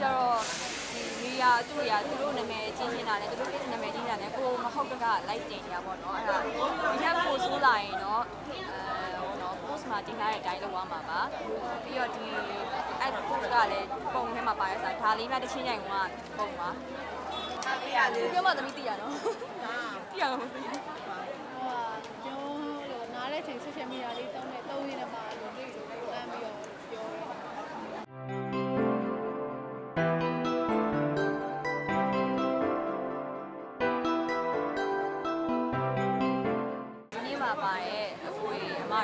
ကျတော့ဒီမီဒီယာသူတွေကသူတို့နာမည်ကြီးနေတာနဲ့သူတို့နာမည်ကြီးနေတာနဲ့ကိုမဟုတ်တကလိုက်တင်ကြပါတော့အဲ့ဒါဒီထက်ပိုဆိုးလာရင်တော့အဲဟိုတော့ post မှာတင်ထားတဲ့အတိုင်းလုပ်သွားမှာပါပြီးတော့ဒီ ad post ကလည်းပုံထဲမှာပါရစားဒါလေးမှတစ်ချင်းရိုင်ကပုံပါပြောမှသမီးသိရနော်သိရမှာမသိဘူးဟိုကကျွန်တော်နားတဲ့ချိန် social media လေးတုံးနေတုံးရင်းနဲ့ပါ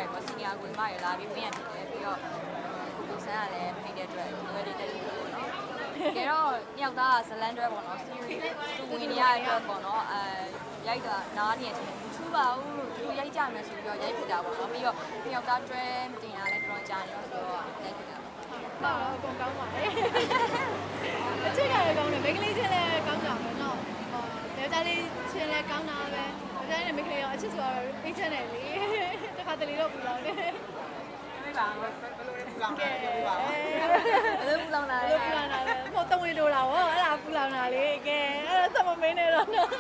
ကြီးအမရယ်ပေါ့စီနီယာကိုအမရယ်လာပြီးပြင်ရဖြစ်တယ်ပြီးတော့ကိုကိုဆန်းကလည်းဖိတ်တဲ့အတွက်လွယ်လေးတက်ပြီးပေါ့နော်တကယ်တော့ညောက်သားကဇလန်တွဲပေါ့နော် series သူဝင်နေရတဲ့အတွက်ပေါ့နော်အဲရိုက်တာနားနေတဲ့အချိန်ထူပါဘူးလို့သူရိုက်ကြမယ်ဆိုပြီးတော့ရိုက်ဖြစ်တာပေါ့နော်ပြီးတော့ညောက်သားတွဲမတင်ရလဲတော်တော်ကြာနေတော့ဆိုတော့ရိုက်ဖြစ်တာပေါ့တော့အကုန်ကောင်းပါလေအချစ်ကလည်းကောင်းတယ်မိန်းကလေးချင်းလည်းကောင်းကြမယ်နော်ဟောဒေတာလေးချင်းလည်းကောင်းတာပဲ အတိုင်းနဲ့မိခင်ရောအချစ်ဆိုတော့အေးချမ်းတယ်လေတခါတလေတော့ပူလောင်တယ် ဘယ်လိုလဲပူလောင်တယ်ပြောပြပါဦးဘယ်လိုပူလောင်လာလဲပူလောင်လာလဲဟိုတဝင်တို့လာဗောအဲ့ဒါပူလောင်လာလေကဲအဲ့ဒါသမမင်းနေတော့နော်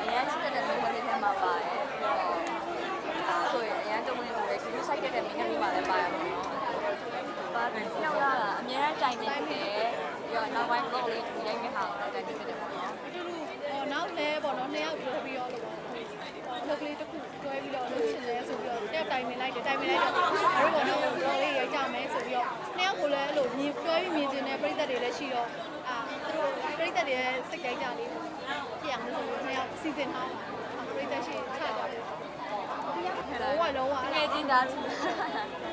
အရန်ချစ်တဲ့လုံးဝလေးထဲမှာပါတယ်အဲဆိုရင်အရန်တုံးနေလို့လည်းယူဆိုင်တဲ့မိန်းကလေးပါလည်းပါရပါတော့ဘာပြောင်းလာတာအများကြီးတိုင်နေတယ် ပြီးတော့နောက်ပိုင်း blog လေးရိုက်မဲ့ဟာကိုလည်းတိုင်နေဖြစ်တယ်ပေါ့နော်အတူတူဟောနောက်လဲပေါ့နော်နှစ်ယောက်ပြောပြီးတော့လို့ပေါ့လောက်ကလေးတစ်ခုတွဲပြီးတော့လုပ်ရှင်လဲဆိုပြီးတော့တက်တိုင်နေလိုက်တယ်တိုင်နေလိုက်တော့အဲ့ဒီပေါ့နော်တော့လေးရိုက်ကြမယ်ဆိုပြီးတော့နှစ်ယောက်ကိုလည်းအဲ့လိုမြင်တွဲပြီးမြင်ကျင်တဲ့ပြိသက်တွေလည်းရှိတော့အာသူတို့ပြိသက်တွေရဲ့စိတ်ကြိုက်ကြလေးပြအောင်လို့ဆိုပြီးနှစ်ယောက်စီစဉ်ထားပြိသက်ရှိချကြတယ်လုံးဝလုံးဝတအဲ့ကယ်ချင်းသားချစ်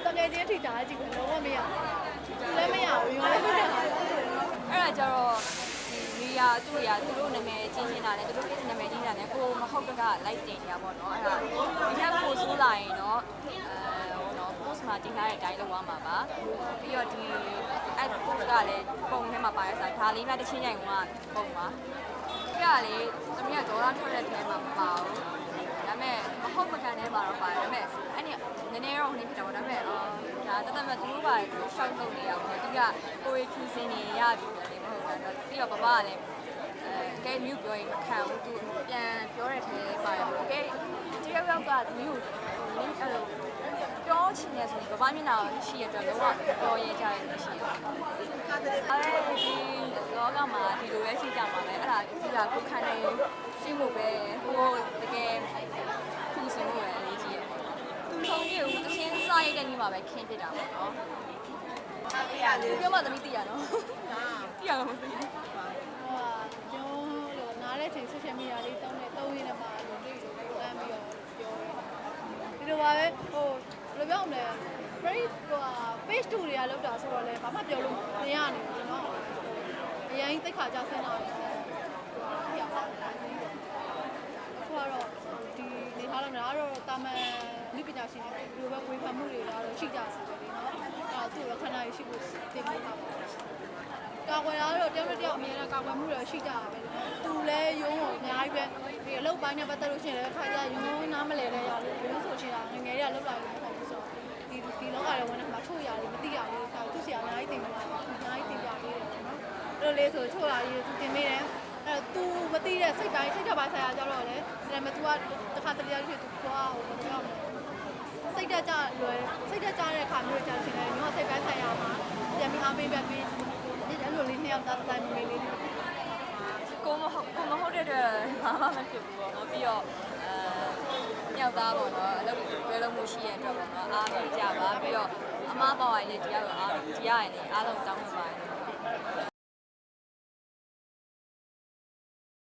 တကယ်ချင်းထိတာကြည့်လုံးဝမရဘူးလည်းမရဘူးရောလည်းမရဘူး အဲ့ဒါကြတော့ဒီမီဒီယာသူတွေကသူတို့နာမည်ကြီးနေတာနဲ့သူတို့နာမည်ကြီးနေတာနဲ့ကိုမဟုတ်တကလိုက်တင်ကြပါတော့အဲ့ဒါဒီထက်ပိုဆိုးလာရင်တော့အဲဟိုတော့ post မှာတင်ထားတဲ့အတိုင်းလုပ်သွားမှာပါပြီးတော့ဒီ ad post ကလည်းပုံထဲမှာပါရစားဒါလေးမှတစ်ချင်းရိုင်ကပုံပါပြရလေသမီးကဒေါ်လာထွက်တဲ့ထဲမှာမပါဘူးဒါပေမဲ့မဟုတ်မကန်ထဲမှာတော့ပါတယ်ဒါပေမဲ့အဲ့ဒီနည်းနည်းတော့နေဖြစ်တာပေါ့ဒါပေမဲ့အော် ဒါတသက်မဲ့သူတို့ပါရှောက်လုပ်နေရပါတော့သူကကိုရီဖြူစင်နေရပြီလေမဟုတ်ဘူးပြီးတော့ဘဘကလည်းအဲကဲမြူပြောရင်မခံဘူးသူပြန်ပြောတဲ့ထဲပါတယ်ပေါ့ကဲတယောက်ယောက်ကမြူနင်းအဲ့လိုပြောချင်တယ်ဆိုရင်ဘဘမျက်နှာရှိရတဲ့လုံးဝပြောရဲကြတယ်ရှိတယ်အဲဒီလောကမှာဒီလိုပဲရှိကြမှာပဲအဲ့ဒါဒီကကိုခံနေရှိမှုပဲဟိုတကယ်ဖြူစင်မှုပဲအရေးကြီးရပေါ့နော်သူဆုံးပြဦးတချင်းစားရတဲ့နေ့ မှာပဲခင်းဖြစ်တာပေါ့နော်။ပြောမှသမီးသိရနော်။သိရတော့မသိဘူးဟိုဟာပြောလို့နားတဲ့ချိန် social media လေးတောင်းနေတောင်းရင်းနဲ့မှအဲ့လိုတွေ့လို့လမ်းပြီးတော့ပြောတယ်ဒီလိုပါပဲဟိုဘယ်လိုပြောမလဲ page ဟိုဟာ page 2တွေကလောက်တာဆိုတော့လည်းဘာမှပြောလို့မရနိုင်ဘူးကျွန်တော်အရင်သိခါကြဆင်းလာတယ် ဒါကတော့တာမန်လူပညာရှင်တွေဒီလိုပဲဝေဖန်မှုတွေကတော့ရှိကြစီပဲလေနော်။အာသူ့ရောခဏရရှိဖို့သင်ပေးပါပါ။ကာကွယ်တာကတော့တယောက်နဲ့တယောက်အများနဲ့ကာကွယ်မှုတွေရှိကြတာပဲလေ။သူလည်းရုံးကိုအများကြီးပဲဒီအလုပ်ပိုင်းနဲ့ပတ်သက်လို့ရှိရင်လည်းခါကြရုံးနားမလဲတဲ့ရလို့ရုံးဆိုချင်တာငငယ်တွေကလောက်လာလို့မဟုတ်ဘူးဆိုတော့ဒီဒီလောကရဲ့ဝန်ထဲမှာထုတ်ရလို့မသိရဘူး။ဒါသူ့ဆရာအများကြီးသင်ပေးတာအများကြီးသင်ပြပေးတယ်နော်။အဲ့လိုလေဆိုထုတ်လာရေး သူမသိတဲ့စိတ်တိုင်းစိတ်ဓာတ်ပိုင်းဆိုင်ရာကြတော့လေဒါပေမဲ့ तू ကတစ်ခါတလေရဖြစ် तू ကွာဟိုပြောင်းစိတ်ဓာတ်ကြလွယ်စိတ်ဓာတ်ကြတဲ့ခါမျိုးကြာရှင်တယ်ညောစိတ်ပိုင်းဆိုင်ရာမှာပြန်ပြီးအားပေးပြန်ပြီးဒီအဲ့လိုလေးနှစ်ယောက်သားတိုင်းမေးလေးကိုမဟုတ်ကိုမဟုတ်တဲ့အတွက်ဘာမှမဖြစ်ဘူးပေါ့နော်ပြီးတော့အဲမြောက်သားပေါ့နော်အလုပ်တွေတွဲလို့မှုရှိရတဲ့အတွက်ပေါ့နော်အားပေးကြပါပြီးတော့အမားပေါ့ရည်ဒီကတော့အားဒီရရင်လည်းအားလုံးတောင်းပန်ပါတယ်